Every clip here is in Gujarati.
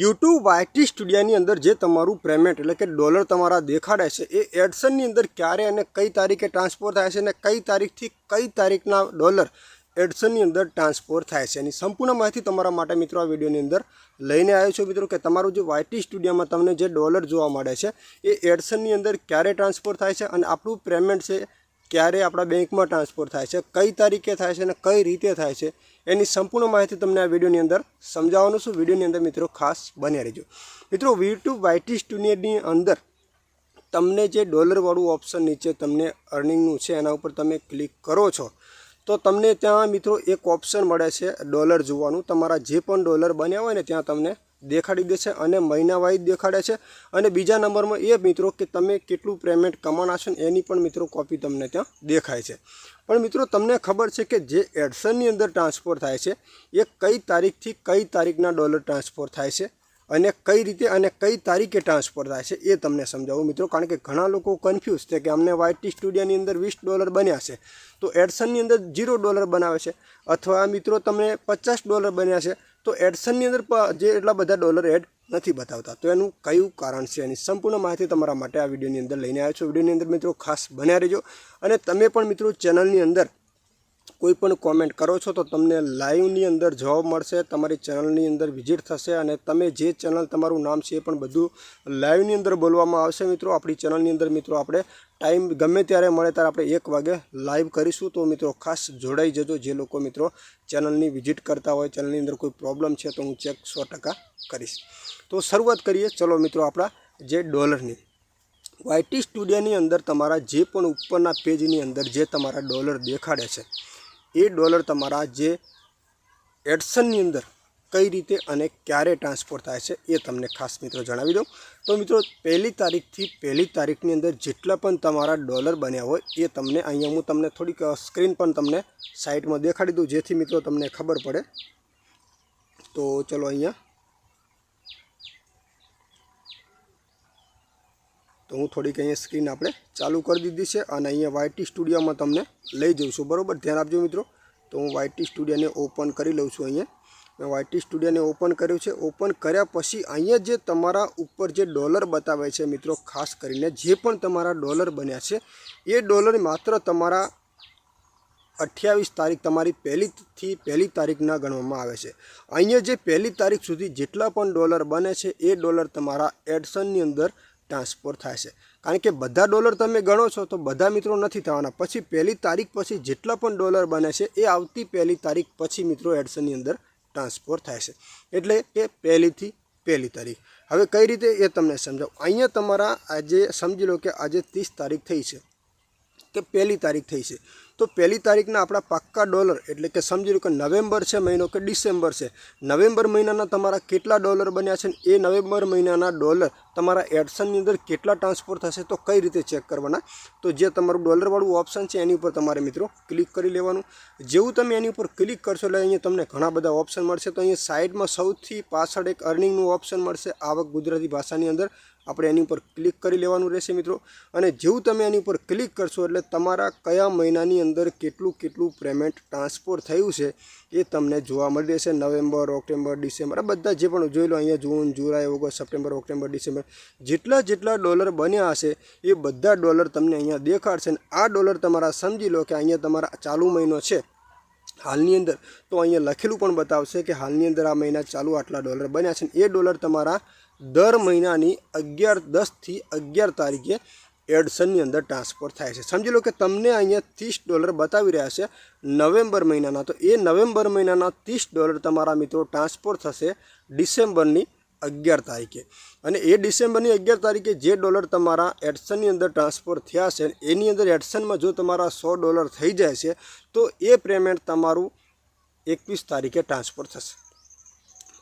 યુટ્યુબ વાયટી સ્ટુડિયાની અંદર જે તમારું પેમેન્ટ એટલે કે ડોલર તમારા દેખાડે છે, એ એડસનની અંદર ક્યારે અને કઈ તારીખે ટ્રાન્સફર થાય છે અને કઈ તારીખથી કઈ તારીખના ડોલર એડસનની અંદર ટ્રાન્સફર થાય છે. એની સંપૂર્ણ માહિતી તમારા માટે મિત્રો આ વિડીયોની અંદર લઈને આવ્યો છું મિત્રો કે તમારું જે વાયટી સ્ટુડિયોમાં તમને જે ડોલર જોવા મળે છે, એ એડસનની અંદર ક્યારે ટ્રાન્સફર થાય છે અને આપણું પેમેન્ટ છે, ક્યારે આપણા બેંકમાં ટ્રાન્સફર થાય છે, કઈ તારીખે થાય છે અને કઈ રીતે થાય છે એની સંપૂર્ણ માહિતી તમને આ વિડીયોની અંદર સમજાવવાનું છું. વિડીયોની અંદર મિત્રો ખાસ બન્યા રહેજો. મિત્રો યુટ્યુબ વાયટી સ્ટુડિયોની અંદર તમને જે ડોલરવાળું ઓપ્શન નીચે તમને અર્નિંગનું છે, એના ઉપર તમે ક્લિક કરો છો, તો તમને ત્યાં મિત્રો એક ઓપ્શન મળે છે, ડોલર જોવાનું. તમારા જે પણ ડોલર બન્યા હોય ને, ત્યાં તમને દેખાડી દેશે અને મહિનાવાઈઝ દેખાડે છે. અને બીજા નંબરમાં એ મિત્રો કે તમે કેટલું પેમેન્ટ કમાણા છો એની પણ મિત્રો કોપી તમને ત્યાં દેખાય છે. પણ મિત્રો તમને ખબર છે કે જે એડસનની અંદર ટ્રાન્સફર થાય છે, એ કઈ તારીખથી કઈ તારીખના ડોલર ટ્રાન્સફર થાય છે અને કઈ રીતે અને કઈ તારીખે ટ્રાન્સફર થાય છે એ તમને સમજાવું મિત્રો. કારણ કે ઘણા લોકો કન્ફ્યુઝ છે કે અમને વાયટી સ્ટુડિયોની અંદર વીસ ડોલર બન્યા છે. તો એડસનની અંદર ઝીરો ડોલર બનાવે છે. અથવા મિત્રો તમને પચાસ ડોલર બન્યા છે. તો એડસનની અંદર જે એટલા બધા ડોલર એડ નથી બતાવતા. તો એનું કયું કારણ છે એની સંપૂર્ણ માહિતી તમારા માટે આ વિડીયોની અંદર લઈને આવ્યો છું. વિડીયોની અંદર મિત્રો ખાસ બન્યા રહેજો. અને તમે પણ મિત્રો ચેનલની અંદર કોઈ પણ કોમેન્ટ કરો છો તો તમને લાઈવની અંદર જવાબ મળશે, તમારી ચેનલની અંદર વિઝિટ થશે અને તમે જે ચેનલ તમારું નામ છે એ પણ બધું લાઈવની અંદર બોલવામાં આવશે મિત્રો. આપણી ચેનલની અંદર મિત્રો આપણે ટાઈમ ગમે ત્યારે મળે ત્યારે આપણે એક વાગે લાઈવ કરીશું. તો મિત્રો ખાસ જોડાઈ જજો. જે લોકો મિત્રો ચેનલની વિઝિટ કરતા હોય ચેનલની અંદર કોઈ પ્રોબ્લેમ છે તો હું ચેક સો કરીશ. તો શરૂઆત કરીએ. ચલો મિત્રો આપણા જે ડોલરની વાયટી સ્ટુડિયોની અંદર તમારા જે પણ ઉપરના પેજની અંદર જે તમારા ડોલર દેખાડે છે એ ડોલર તમારા જે એડસનની અંદર કઈ રીતે અને ક્યારે ટ્રાન્સફર થાય છે એ તમને ખાસ મિત્રો જણાવી દઉં. તો મિત્રો, પહેલી તારીખથી પહેલી તારીખની અંદર જેટલા પણ તમારા ડોલર બન્યા હોય એ તમને, અહીંયા હું તમને થોડીક સ્ક્રીન પણ તમને સાઇટમાં દેખાડી દઉં, જેથી મિત્રો તમને ખબર પડે. તો ચલો અહીંયા તો હું થોડીક અહીંયા સ્ક્રીન આપણે ચાલુ કરી દીધી છે અને અહીંયા વાયટી સ્ટુડિયોમાં તમને લઈ જઉં છું. બરાબર? ધ્યાન આપજો મિત્રો. તો હું વાયટી સ્ટુડિયોને ઓપન કરી લઉં છું અહીંયા. મેં વાયટી સ્ટુડિયોને ઓપન કર્યું છે. ઓપન કર્યા પછી અહીંયા જે તમારા ઉપર જે ડોલર બતાવે છે મિત્રો, ખાસ કરીને જે પણ તમારા ડોલર બન્યા છે, એ ડોલર માત્ર તમારા અઠ્યાવીસ તારીખ, તમારી પહેલીથી પહેલી તારીખના ગણવામાં આવે છે. અહીંયા જે પહેલી તારીખ સુધી જેટલા પણ ડોલર બને છે, એ ડોલર તમારા એડસનની અંદર ટ્રાન્સફર છે. કારણ કે બધા ડોલર તમે ગણો છો તો બધા મિત્રો નથી થવાના. પછી પહેલી તારીખ પછી જેટલા પણ ડોલર બને છે એ આવતી પહેલી તારીખ પછી મિત્રો એડસનની અંદર ટ્રાન્સફર છે. એટલે કે પહેલીથી પહેલી તારીખ. હવે કઈ રીતે એ તમને સમજાવું? અહીંયા તમારા આજે સમજી લો કે આજે ત્રીસ તારીખ થઈ છે. કે પહેલી તારીખ થઈ છે. તો પહેલી તારીખના આપણા પાક્કા ડોલર, એટલે કે સમજી લો કે નવેમ્બર છે મહિનો કે ડિસેમ્બર છે, નવેમ્બર મહિનાના તમારા કેટલા ડોલર બન્યા છે એ નવેમ્બર મહિનાના ડોલર તમારા એડસનની અંદર કેટલા ટ્રાન્સફર થશે તો કઈ રીતે ચેક કરવાના? તો જે તમારું ડોલરવાળું ઓપ્શન છે એની ઉપર તમારે મિત્રો ક્લિક કરી લેવાનું. જેવું તમે એની ઉપર ક્લિક કરશો એટલે અહીંયા તમને ઘણા બધા ઓપ્શન મળશે. તો અહીંયા સાઈડમાં સૌથી પાછળ એક અર્નિંગનું ઓપ્શન મળશે આવક ગુજરાતી ભાષાની અંદર. આપણે એની ઉપર ક્લિક કરી લેવાનું રહેશે મિત્રો. અને જેવું તમે એની ઉપર ક્લિક કરશો એટલે તમારા કયા મહિનાની અંદર કેટલું કેટલું પેમેન્ટ ટ્રાન્સફર થયું છે એ તમને જોવા મળી રહેશે. નવેમ્બર, ઓક્ટોબર, ડિસેમ્બર, આ બધા જે પણ જોઈ લો અહીંયા જૂન, જુલાઈ, ઓગસ્ટ, સપ્ટેમ્બર, ઓક્ટોબર, ડિસેમ્બર, જેટલા જેટલા ડોલર બન્યા હશે એ બધા ડોલર તમને અહીંયા દેખાડશે. અને આ ડોલર તમારા સમજી લો કે અહીંયા તમારા ચાલુ મહિનો છે. હાલની અંદર તો અહીંયા લખેલું પણ બતાવશે કે હાલની અંદર આ મહિના ચાલુ આટલા ડોલર બન્યા છે. એ ડોલર તમારા દર મહિનાની અગિયાર દસથી અગિયાર તારીખે એડસનની અંદર ટ્રાન્સફર થાય છે. સમજી લો કે તમને અહીંયા ત્રીસ ડોલર બતાવી રહ્યા છે નવેમ્બર મહિનાના. તો એ નવેમ્બર મહિનાના ત્રીસ ડોલર તમારા મિત્રો ટ્રાન્સફર થશે ડિસેમ્બરની અગિયાર તારીખે. અને એ ડિસેમ્બરની અગિયાર તારીખે જે ડોલર તમારા એડસનની અંદર ટ્રાન્સફર થયા છે, એની અંદર એડસનમાં જો તમારા સો ડોલર થઈ જાય છે, તો એ પેમેન્ટ તમારું એકવીસ તારીખે ટ્રાન્સફર થશે.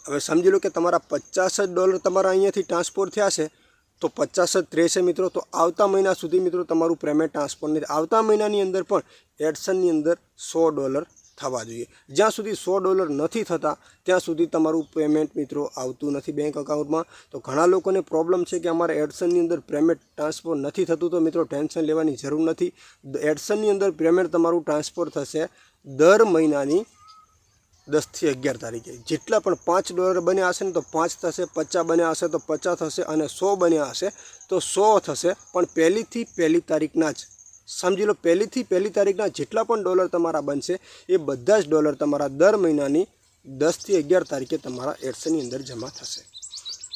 હવે સમજી લો કે તમારા પચાસ જ ડોલર તમારા અહીંયાથી ટ્રાન્સફર થયા છે, તો પચાસ જ રહેશે મિત્રો, તો આવતા મહિના સુધી મિત્રો તમારું પેમેન્ટ ટ્રાન્સફર નથી આવતા મહિનાની અંદર પણ એડસનની અંદર સો ડોલર થવા જોઈએ. જ્યાં સુધી સો ડોલર નથી થતા, ત્યાં સુધી તમારું પેમેન્ટ મિત્રો આવતું નથી બેંક અકાઉન્ટમાં તો ઘણા લોકોને પ્રોબ્લેમ છે કે અમારે એડસનની અંદર પેમેન્ટ ટ્રાન્સફર નથી થતું, તો મિત્રો ટેન્શન લેવાની જરૂર નથી. એડસનની અંદર પેમેન્ટ તમારું ટ્રાન્સફર થશે દર મહિનાની દસથી અગિયાર તારીખે. જેટલા પણ પાંચ ડોલર બન્યા હશે ને તો પાંચ થશે, પચાસ બન્યા હશે તો પચાસ થશે અને સો બન્યા હશે તો સો થશે. પણ પહેલીથી પહેલી તારીખના જ, સમજી લો પહેલીથી પહેલી તારીખના જેટલા પણ ડોલર તમારા બનશે, એ બધા જ ડોલર તમારા દર મહિનાની દસથી અગિયાર તારીખે તમારા એડસની અંદર જમા થશે.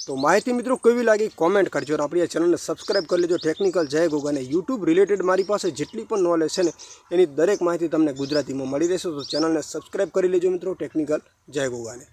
તો માહિતી મિત્રો કેવી લાગી કોમેન્ટ કરજો અને આપણી આ ચેનલને સબસ્ક્રાઇબ કરી લેજો. ટેકનિકલ જય ગોગાને યુટ્યુબ રિલેટેડ મારી પાસે જેટલી પણ નોલેજ છે ને, એની દરેક માહિતી તમને ગુજરાતીમાં મળી રહેશે. તો ચેનલને સબસ્ક્રાઇબ કરી લેજો મિત્રો ટેકનિકલ જય ગોગાને